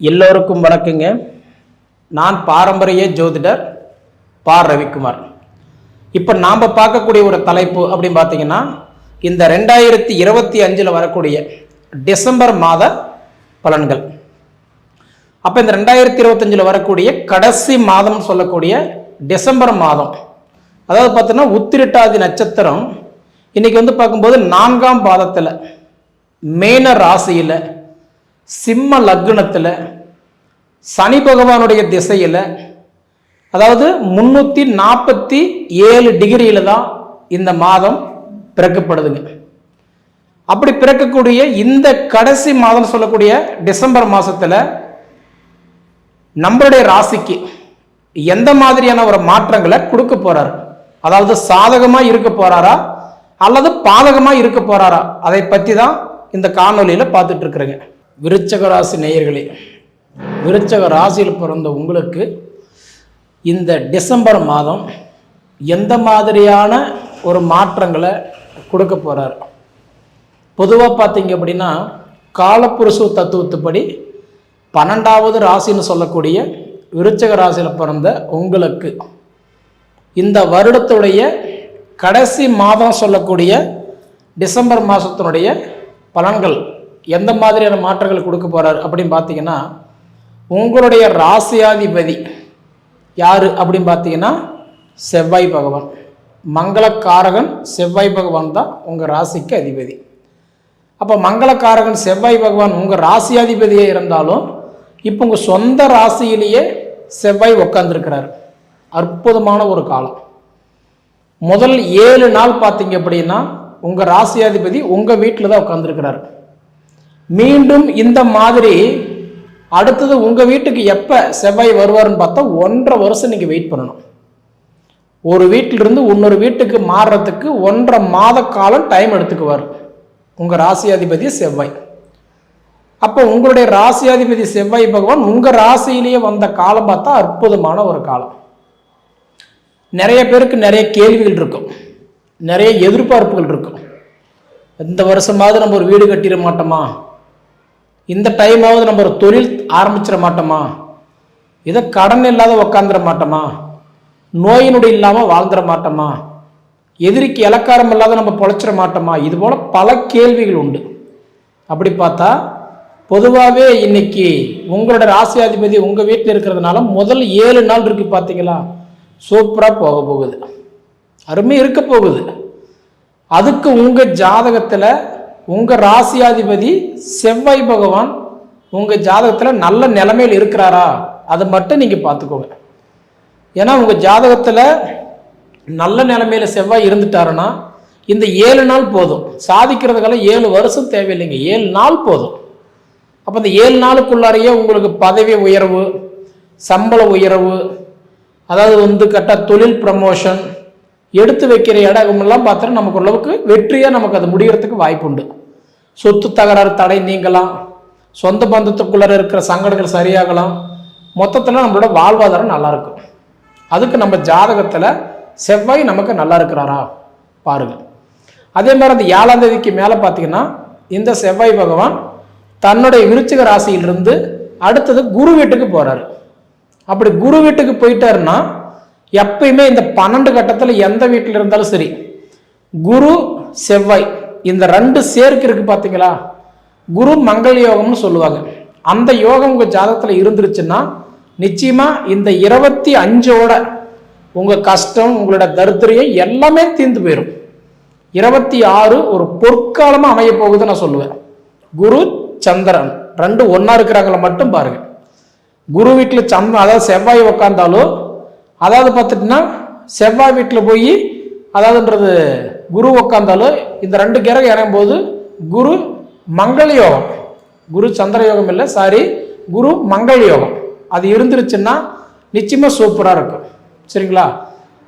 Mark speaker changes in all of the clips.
Speaker 1: எல்லோருக்கும் வணக்கங்க. நான் பாரம்பரிய ஜோதிடர் பா. ரவிக்குமார். இப்போ நாம் பார்க்கக்கூடிய ஒரு தலைப்பு அப்படின்னு பார்த்தீங்கன்னா இந்த ரெண்டாயிரத்தி இருபத்தி அஞ்சில் வரக்கூடிய டிசம்பர் மாத பலன்கள். அப்போ இந்த ரெண்டாயிரத்தி இருபத்தஞ்சில் வரக்கூடிய கடைசி மாதம் சொல்லக்கூடிய டிசம்பர் மாதம். அதாவது பார்த்தோன்னா உத்திரட்டாதி நட்சத்திரம் இன்னைக்கு வந்து பார்க்கும்போது நான்காம் பாதத்தில் மேன ராசியில் சிம்ம லக்னத்தில் சனி பகவானுடைய திசையில் அதாவது முந்நூற்றி நாற்பத்தி ஏழு டிகிரியில் தான் இந்த மாதம் பிறக்கப்படுதுங்க. அப்படி பிறக்கக்கூடிய இந்த கடைசி மாதம் சொல்லக்கூடிய டிசம்பர் மாதத்தில் நம்மளுடைய ராசிக்கு எந்த மாதிரியான ஒரு மாற்றங்களை கொடுக்க போகிறார் அதாவது சாதகமாக இருக்க போகிறாரா அல்லது பாதகமாக இருக்க போகிறாரா அதை பற்றி தான் இந்த காணொலியில் பார்த்துட்ருக்குறேங்க விருச்சக ராசி நேயர்களே விருச்சக ராசியில் பிறந்த உங்களுக்கு இந்த டிசம்பர் மாதம் எந்த மாதிரியான ஒரு மாற்றங்களை கொடுக்க போகிறார் பொதுவாக பார்த்தீங்க அப்படின்னா காலப்புருஷ தத்துவத்துப்படி பன்னெண்டாவது ராசின்னு சொல்லக்கூடிய விருச்சக ராசியில் பிறந்த உங்களுக்கு இந்த வருடத்துடைய கடைசி மாதம் சொல்லக்கூடிய டிசம்பர் மாதத்தினுடைய பலன்கள் எந்த மாதிரியான மாற்றங்கள் கொடுக்க போகிறார் அப்படின்னு பார்த்தீங்கன்னா உங்களுடைய ராசியாதிபதி யார் அப்படின்னு பார்த்தீங்கன்னா செவ்வாய் பகவான். மங்களக்காரகன் செவ்வாய் பகவான் தான் உங்கள் ராசிக்கு அதிபதி. அப்போ மங்களக்காரகன் செவ்வாய் பகவான் உங்கள் ராசியாதிபதியே இருந்தாலும் இப்போ உங்கள் சொந்த ராசியிலேயே செவ்வாய் உட்காந்துருக்கிறார் அற்புதமான ஒரு காலம். முதல் ஏழு நாள் பார்த்தீங்க அப்படின்னா உங்கள் ராசியாதிபதி உங்கள் வீட்டில் தான் உட்காந்துருக்கிறார் மீண்டும் இந்த மாதிரி அடுத்தது உங்கள் வீட்டுக்கு எப்போ செவ்வாய் வருவார்னு பார்த்தா ஒன்றரை வருஷம் நீங்கள் வெயிட் பண்ணணும். ஒரு வீட்டிலிருந்து இன்னொரு வீட்டுக்கு மாறுறதுக்கு ஒன்றரை மாத காலம் டைம் எடுத்துக்குவார். உங்கள் ராசியாதிபதி செவ்வாய். அப்போ உங்களுடைய ராசியாதிபதி செவ்வாய் பகவான் உங்கள் ராசியிலேயே வந்த காலம் பார்த்தா அற்புதமான ஒரு காலம். நிறைய பேருக்கு நிறைய கேள்விகள் இருக்கும். நிறைய எதிர்பார்ப்புகள் இருக்கும். இந்த வருஷமாவது நம்ம ஒரு வீடு கட்டிட மாட்டோமா? இந்த டைமாவது நம்ம ஒரு தொழில் ஆரம்பிச்சிட மாட்டோமா? இதை கடன் இல்லாத உக்காந்துட மாட்டோமா? நோயினுடைய இல்லாமல் வாழ்ந்துட மாட்டோமா? எதிரிக்கு இலக்காரம் இல்லாத நம்ம பொழைச்சிட மாட்டோமா? இது போல் பல கேள்விகள் உண்டு. அப்படி பார்த்தா பொதுவாகவே இன்னைக்கு உங்களோட ராசியாதிபதி உங்கள் வீட்டில் இருக்கிறதுனால முதல் ஏழு நாள் இருக்கு பார்த்தீங்களா? சூப்பராக போக போகுது. அருமை இருக்க போகுது. அதுக்கு உங்கள் ஜாதகத்தில் உங்கள் ராசியாதிபதி செவ்வாய் பகவான் உங்கள் ஜாதகத்தில் நல்ல நிலைமையில் இருக்கிறாரா? அதை மட்டும் நீங்கள் பார்த்துக்கோங்க. ஏன்னா உங்கள் ஜாதகத்தில் நல்ல நிலைமையில் செவ்வாய் இருந்துட்டாருன்னா இந்த ஏழு நாள் போதும். சாதிக்கிறதுக்கெல்லாம் ஏழு வருஷம் தேவையில்லைங்க. ஏழு நாள் போதும். அப்போ இந்த ஏழு நாளுக்குள்ளாரையே உங்களுக்கு பதவி உயர்வு சம்பள உயர்வு அதாவது வந்து கரெக்டாக தொழில் ப்ரமோஷன் எடுத்து வைக்கிற இடமெல்லாம் பார்த்தா நமக்கு ஓரளவுக்கு வெற்றியாக நமக்கு அது முடிகிறதுக்கு வாய்ப்பு உண்டு சொத்து தகராறு தடை நீங்கலாம். சொந்த பந்தத்துக்குள்ளார இருக்கிற சங்கடங்கள் சரியாகலாம். மொத்தத்தில் நம்மளோட வாழ்வாதாரம் நல்லாயிருக்கும் அதுக்கு நம்ம ஜாதகத்தில் செவ்வாய் நமக்கு நல்லா இருக்கிறாரா? பாருங்கள் அதே மாதிரி அந்த ஏழாம் தேதிக்கு மேலே பார்த்தீங்கன்னா இந்த செவ்வாய் பகவான் தன்னுடைய விருச்சிக ராசியிலிருந்து அடுத்தது குரு வீட்டுக்கு போகிறாரு அப்படி குரு வீட்டுக்கு போயிட்டாருன்னா எப்பயுமே இந்த பன்னெண்டு கட்டத்தில் எந்த வீட்டில் இருந்தாலும் சரி குரு செவ்வாய் இந்த ரெண்டு சேர்க்கு இருக்கு பார்த்தீங்களா குரு மங்கள் யோகம்னு சொல்லுவாங்க. அந்த யோகம் உங்கள் ஜாதகத்தில் இருந்துருச்சுன்னா நிச்சயமாக இந்த இருபத்தி அஞ்சோட உங்கள் கஷ்டம் உங்களோட தரித்திரியம் எல்லாமே தீர்ந்து போயிடும் இருபத்தி ஆறு ஒரு பொற்காலமாக அமைய போகுது நான் சொல்லுவேன். குரு சந்திரன் ரெண்டு ஒன்றா இருக்கிறாங்கள மட்டும் பாருங்கள் குரு வீட்டில் சந்திரன் அதாவது செவ்வாய் உக்காந்தாலும் அதாவது பார்த்துட்டுன்னா செவ்வாய் வீட்டில் போய் அதாவதுன்றது குரு உக்காந்தாலும் இந்த ரெண்டு கிரகம் இறங்கும் போது குரு மங்கள யோகம். குரு சந்திர யோகம் இல்லை சாரி குரு மங்கள யோகம். அது இருந்துருச்சுன்னா நிச்சயமாக சூப்பராக இருக்கும். சரிங்களா?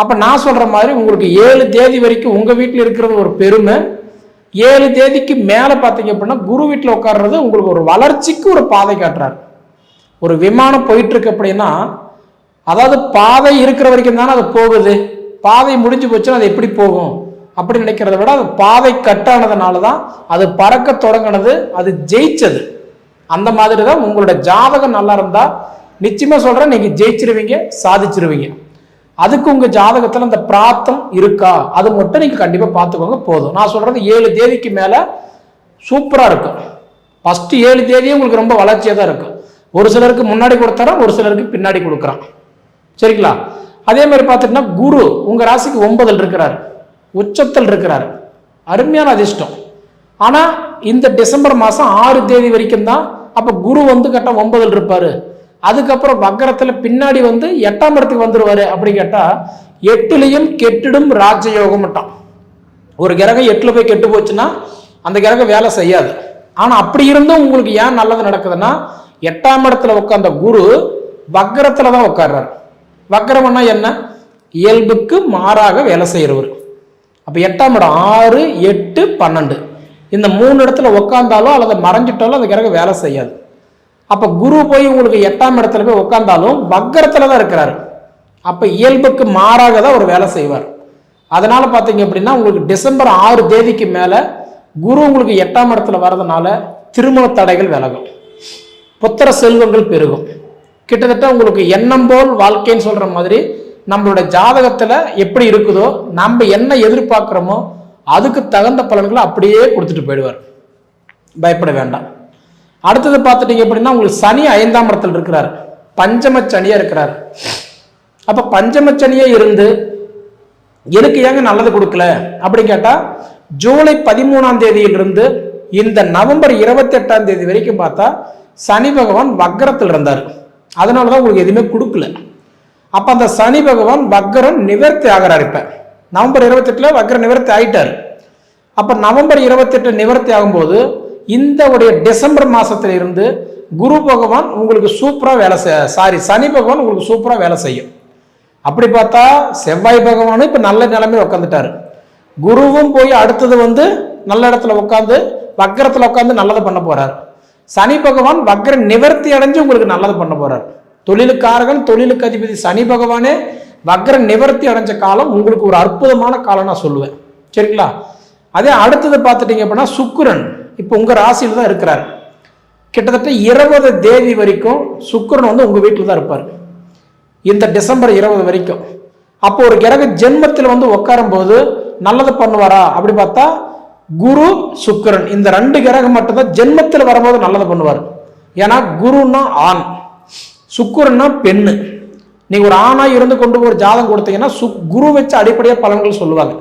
Speaker 1: அப்போ நான் சொல்கிற மாதிரி உங்களுக்கு ஏழு தேதி வரைக்கும் உங்கள் வீட்டில் இருக்கிறது ஒரு பெருமை. ஏழு தேதிக்கு மேலே பார்த்தீங்க அப்படின்னா குரு வீட்டில் உட்கார்றது உங்களுக்கு ஒரு வளர்ச்சிக்கு ஒரு பாதை காட்டுறாரு. ஒரு விமானம் போயிட்டுருக்கு அப்படின்னா அதாவது பாதை இருக்கிற வரைக்கும் தானே அது போகுது. பாதை முடிஞ்சு போச்சுன்னா அது எப்படி போகும்? அப்படி நினைக்கிறத விட அது பாதை கட்டானதுனால தான் அது பறக்க தொடங்கினது அது ஜெயிச்சது. அந்த மாதிரி தான் உங்களோட ஜாதகம் நல்லா இருந்தால் நிச்சயமாக சொல்கிறேன் நீங்கள் ஜெயிச்சிருவீங்க சாதிச்சிருவீங்க. அதுக்கு உங்கள் ஜாதகத்தில் அந்த பிராத்தம் இருக்கா? அது மட்டும் நீங்கள் கண்டிப்பாக பார்த்துக்கோங்க போதும். நான் சொல்கிறது ஏழு தேதிக்கு மேலே சூப்பராக இருக்கும் ஃபஸ்ட்டு ஏழு தேதியும் உங்களுக்கு ரொம்ப வளர்ச்சியாக தான் இருக்கும் ஒரு சிலருக்கு முன்னாடி கொடுத்தாரான் ஒரு சிலருக்கு பின்னாடி கொடுக்குறான். சரிங்களா? அதே மாதிரி பார்த்துட்டுனா குரு உங்கள் ராசிக்கு ஒன்பதில் இருக்கிறார். உச்சத்தில் இருக்கிறார். அருமையான அதிர்ஷ்டம். ஆனால் இந்த டிசம்பர் மாதம் ஆறு தேதி வரைக்கும் தான் அப்போ குரு வந்து கரெக்டா ஒன்பதில் இருப்பார். அதுக்கப்புறம் வக்கரத்தில் பின்னாடி வந்து எட்டாம் இடத்துக்கு வந்துடுவார் அப்படி கேட்டால் எட்டுலையும் கெட்டிடும் ராஜயோகம் மட்டும் ஒரு கிரகம் எட்டில் போய் கெட்டு போச்சுன்னா அந்த கிரகம் வேலை செய்யாது. ஆனால் அப்படி இருந்தும் உங்களுக்கு ஏன் நல்லது நடக்குதுன்னா எட்டாம் இடத்துல உட்கார்ந்த குரு வக்கரத்தில் தான் உட்கார்றாரு. வக்கரம்னா என்ன? இயல்புக்கு மாறாக வேலை செய்கிறவர் அப்போ எட்டாம் இடம் ஆறு எட்டு பன்னெண்டு. இந்த மூணு இடத்துல உட்காந்தாலும் அல்லது மறைஞ்சிட்டாலும் அந்த கிரகம் வேலை செய்யாது. அப்போ குரு போய் உங்களுக்கு எட்டாம் இடத்துல போய் உட்காந்தாலும் வக்கரத்தில் தான் இருக்கிறாரு. அப்போ இயல்புக்கு மாறாக தான் ஒரு வேலை செய்வார். அதனால் பார்த்தீங்க அப்படின்னா உங்களுக்கு டிசம்பர் ஆறு தேதிக்கு மேலே குரு உங்களுக்கு எட்டாம் இடத்துல வர்றதுனால திருமண தடைகள் விலகும். புத்திர செல்வங்கள் பெருகும். கிட்டத்தட்ட உங்களுக்கு எண்ணம் போல் வாழ்க்கைன்னு சொல்ற மாதிரி நம்மளோட ஜாதகத்துல எப்படி இருக்குதோ நம்ம என்ன எதிர்பார்க்குறோமோ அதுக்கு தகுந்த பலன்களை அப்படியே கொடுத்துட்டு போயிடுவார். பயப்பட வேண்டாம். அடுத்தது பார்த்துட்டீங்க அப்படின்னா உங்களுக்கு சனி ஐந்தாம் இடத்துல இருக்கிறார். பஞ்சம சனியா இருக்கிறார். அப்ப பஞ்சம சனியே இருந்து எனக்கு ஏங்க நல்லது கொடுக்கல அப்படின்னு கேட்டா ஜூலை பதிமூணாம் தேதியிலிருந்து இந்த நவம்பர் இருபத்தி எட்டாம் தேதி வரைக்கும் பார்த்தா சனி பகவான் வக்கரத்தில் இருந்தார். அதனால தான் உங்களுக்கு எதுவுமே கொடுக்கல. அப்போ அந்த சனி பகவான் வக்கரம் நிவர்த்தி ஆகிறார் இப்போ. நவம்பர் இருபத்தெட்டில் வக்கர நிவர்த்தி ஆயிட்டார். அப்போ நவம்பர் இருபத்தெட்டு நிவர்த்தி ஆகும்போது இந்த உடைய டிசம்பர் மாதத்துல இருந்து குரு பகவான் உங்களுக்கு சூப்பராக வேலை செய்ய சாரி சனி பகவான் உங்களுக்கு சூப்பராக வேலை செய்யும். அப்படி பார்த்தா செவ்வாய் பகவானும் இப்போ நல்ல நிலைமையில் உட்காந்துட்டாரு குருவும் போய் அடுத்தது வந்து நல்ல இடத்துல உட்காந்து வக்கரத்தில் உட்காந்து நல்லதை பண்ண போகிறார் சனி பகவான் வக்ர நிவர்த்தி அடைஞ்சு உங்களுக்கு நல்லது பண்ண போறார். தொழிலுக்காரகன் தொழிலுக்கு அதிபதி சனி பகவானே வக்ர நிவர்த்தி அடைஞ்ச காலம் உங்களுக்கு ஒரு அற்புதமான காலம் நான் சொல்லுவேன். சரிங்களா? அதே அடுத்தது பார்த்துட்டீங்க அப்படின்னா சுக்கரன். இப்போ உங்கள் ராசியில் தான் இருக்கிறார். கிட்டத்தட்ட இருபது தேதி வரைக்கும் சுக்கரன் வந்து உங்கள் வீட்டில் தான் இருப்பார். இந்த டிசம்பர் இருபது வரைக்கும். அப்போ ஒரு கிரக ஜென்மத்தில் வந்து உட்காரும் போது நல்லது பண்ணுவாரா? அப்படி பார்த்தா குரு சுக்கிரன். இந்த ரெண்டு கிரகம் மட்டும்தான் ஜென்மத்தில் வரும்போது நல்லது பண்ணுவார். ஏன்னா குருன்னா ஆண். சுக்கரன்னா பெண்ணு. நீங்கள் ஒரு ஆணாக இருந்து கொண்டு ஒரு ஜாதகம் கொடுத்தீங்கன்னா சு குரு வச்சு அடிப்படையாக பலன்கள் சொல்லுவாங்க.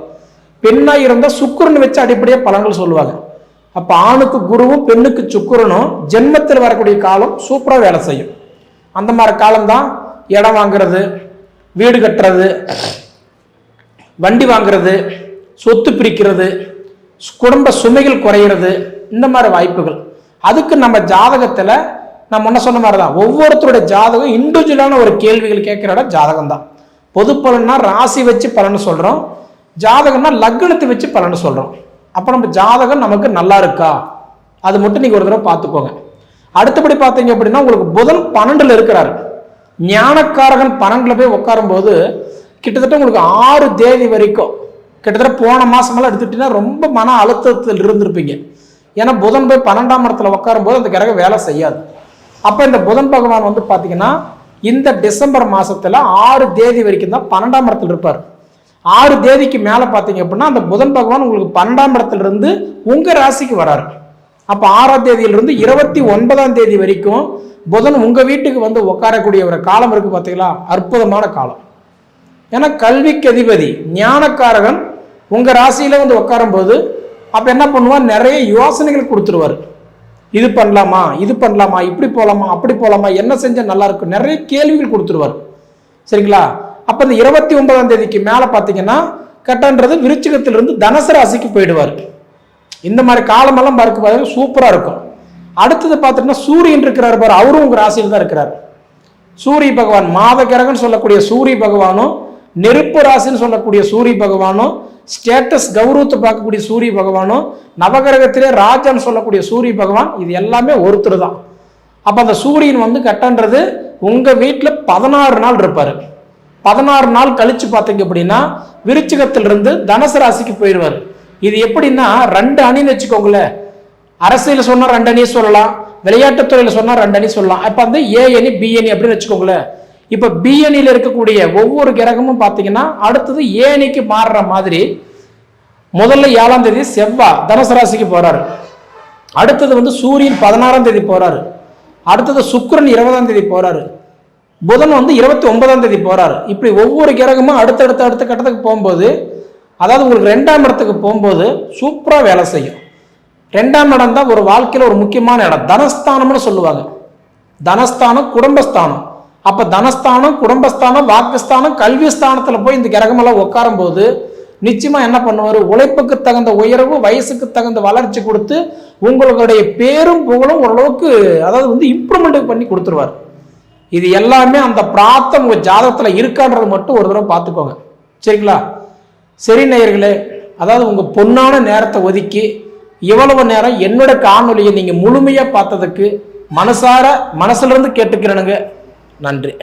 Speaker 1: பெண்ணாக இருந்தால் சுக்கரன் வச்சு அடிப்படையாக பலன்கள் சொல்லுவாங்க. அப்போ ஆணுக்கு குருவும் பெண்ணுக்கு சுக்கிரனும் ஜென்மத்தில் வரக்கூடிய காலம் சூப்பராக வேலை செய்யும். அந்த மாதிரி காலம்தான் இடம் வாங்குறது வீடு கட்டுறது வண்டி வாங்குறது சொத்து பிரிக்கிறது குடும்ப சுமைகள் குறையிறது இந்த மாதிரி வாய்ப்புகள். அதுக்கு நம்ம ஜாதகத்தில் நான் முன்ன சொன்ன மாதிரி தான் ஒவ்வொருத்தருடைய ஜாதகம் இண்டிவிஜுவலான ஒரு கேள்விகள் கேட்குற இடம் ஜாதகம் தான் பொது பலன்னா ராசி வச்சு பலன் சொல்கிறோம் ஜாதகம்னா லக்னத்தை வச்சு பலன் சொல்கிறோம் அப்போ நம்ம ஜாதகம் நமக்கு நல்லா இருக்கா? அது மட்டும் நீங்கள் ஒரு தடவை பார்த்துக்கோங்க. அடுத்தபடி பார்த்தீங்க அப்படின்னா உங்களுக்கு புதன் பன்னெண்டில் இருக்கிறாரு. ஞானக்காரகன் பன்னெண்டில் போய் உட்காரும் போது கிட்டத்தட்ட உங்களுக்கு ஆறு தேதி வரைக்கும் கிட்டத்தட்ட போன மாதமெல்லாம் எடுத்துட்டீங்கன்னா ரொம்ப மன அழுத்தத்தில் இருந்திருப்பீங்க. ஏன்னா புதன் போய் பன்னெண்டாம் இடத்துல உட்காரும் போது அந்த கிரகம் வேலை செய்யாது. அப்போ இந்த புதன் பகவான் வந்து பார்த்தீங்கன்னா இந்த டிசம்பர் மாதத்தில் ஆறு தேதி வரைக்கும் தான் பன்னெண்டாம் இடத்துல இருப்பார். ஆறு தேதிக்கு மேலே பார்த்தீங்க அப்படின்னா அந்த புதன் பகவான் உங்களுக்கு பன்னெண்டாம் இடத்துலேருந்து உங்கள் ராசிக்கு வராரு. அப்போ ஆறாம் தேதியிலிருந்து இருபத்தி ஒன்பதாம் தேதி வரைக்கும் புதன் உங்கள் வீட்டுக்கு வந்து உட்காரக்கூடிய ஒரு காலம் இருக்குது பார்த்தீங்களா அற்புதமான காலம். ஏன்னா கல்விக்கு அதிபதி ஞானக்காரகன் உங்கள் ராசியில வந்து உட்காரும் போது என்ன பண்ணுவார்? நிறைய யோசனைகள் கொடுத்துருவாரு. இது பண்ணலாமா? இது பண்ணலாமா? இப்படி போகலாமா அப்படி போகலாமா என்ன செஞ்சால் நல்லா இருக்கும்? நிறைய கேள்விகள் கொடுத்துருவார். சரிங்களா? அப்போ இந்த இருபத்தி ஒன்பதாம் தேதிக்கு மேலே பார்த்தீங்கன்னா கட்டன்றது விருச்சிகத்திலிருந்து தனுசு ராசிக்கு போயிடுவார். இந்த மாதிரி காலமெல்லாம் பார்க்க பாருங்க சூப்பராக இருக்கும். அடுத்தது பார்த்துட்டோம்னா சூரியன் இருக்கிறார் பாரு அவரும் உங்கள் ராசியில் தான் இருக்கிறார். சூரிய பகவான் மாத கிரகன்னு சொல்லக்கூடிய சூரிய பகவானும் நெருப்பு ராசின்னு சொல்லக்கூடிய சூரிய பகவானும் ஸ்டேட்டஸ் கௌரவத்தை பார்க்கக்கூடிய சூரிய பகவானும் நவகிரகத்திலே ராஜான்னு சொல்லக்கூடிய சூரிய பகவான் இது எல்லாமே ஒருத்தர் தான். அப்போ அந்த சூரியன் வந்து கட்டன்றது உங்கள் வீட்டில் பதினாறு நாள் இருப்பார். பதினாறு நாள் கழித்து பார்த்தீங்க அப்படின்னா விருச்சிகத்திலிருந்து தனுசு ராசிக்கு போயிடுவார். இது எப்படின்னா ரெண்டு அணின்னு வச்சுக்கோங்களேன். அரசியல் சொன்னால் ரெண்டு அணியை சொல்லலாம் விளையாட்டுத்துறையில் சொன்னால் ரெண்டு அணி சொல்லலாம். அப்போ வந்து ஏ அணி பி அணி அப்படின்னு வச்சுக்கோங்களேன். இப்ப பி இருக்கக்கூடிய ஒவ்வொரு கிரகமும் பாத்தீங்கன்னா அடுத்தது ஏ அணிக்கு மாறுற மாதிரி முதல்ல ஏழாம் தேதி செவ்வாய் தனுசு ராசிக்கு போறாரு. அடுத்தது வந்து சூரியன் பதினாறாம் தேதி போறாரு. அடுத்தது சுக்கரன் இருபதாம் தேதி போறாரு. புதன் வந்து இருபத்தி ஒன்பதாம் தேதி போறாரு. இப்படி ஒவ்வொரு கிரகமும் அடுத்தடுத்த அடுத்த கட்டத்துக்கு போகும்போது அதாவது உங்களுக்கு ரெண்டாம் இடத்துக்கு போகும்போது சூப்பரா வேலை செய்யும். ரெண்டாம் இடம் தான் ஒரு வாழ்க்கையில் ஒரு முக்கியமான இடம். தனஸ்தானம்னு சொல்லுவாங்க. தனஸ்தானம் குடும்பஸ்தானம். அப்ப தனஸ்தானம் குடும்பஸ்தானம் வாக்குஸ்தானம் கல்வி ஸ்தானத்துல போய் இந்த கிரகமெல்லாம் உட்காரும் போது நிச்சயமா என்ன பண்ணுவார்? உழைப்புக்கு தகுந்த உயர்வு வயசுக்கு தகுந்த வளர்ச்சி கொடுத்து உங்களுடைய பேரும் புகழும் ஓரளவுக்கு அதாவது வந்து இம்ப்ரூவ்மெண்ட் பண்ணி கொடுத்துருவார். இது எல்லாமே அந்த பிராத்தம் உங்க ஜாதகத்துல இருக்கான்றது மட்டும் ஒரு தடவை பார்த்துக்கோங்க. சரிங்களா? சரி நேயர்களே அதாவது உங்க பொன்னான நேரத்தை ஒதுக்கி இவ்வளவு நேரம் என்னோட காணொலியை நீங்க முழுமையா பார்த்ததுக்கு மனசார மனசுல இருந்து கேட்டுக்கிறேனுங்க. நன்றி.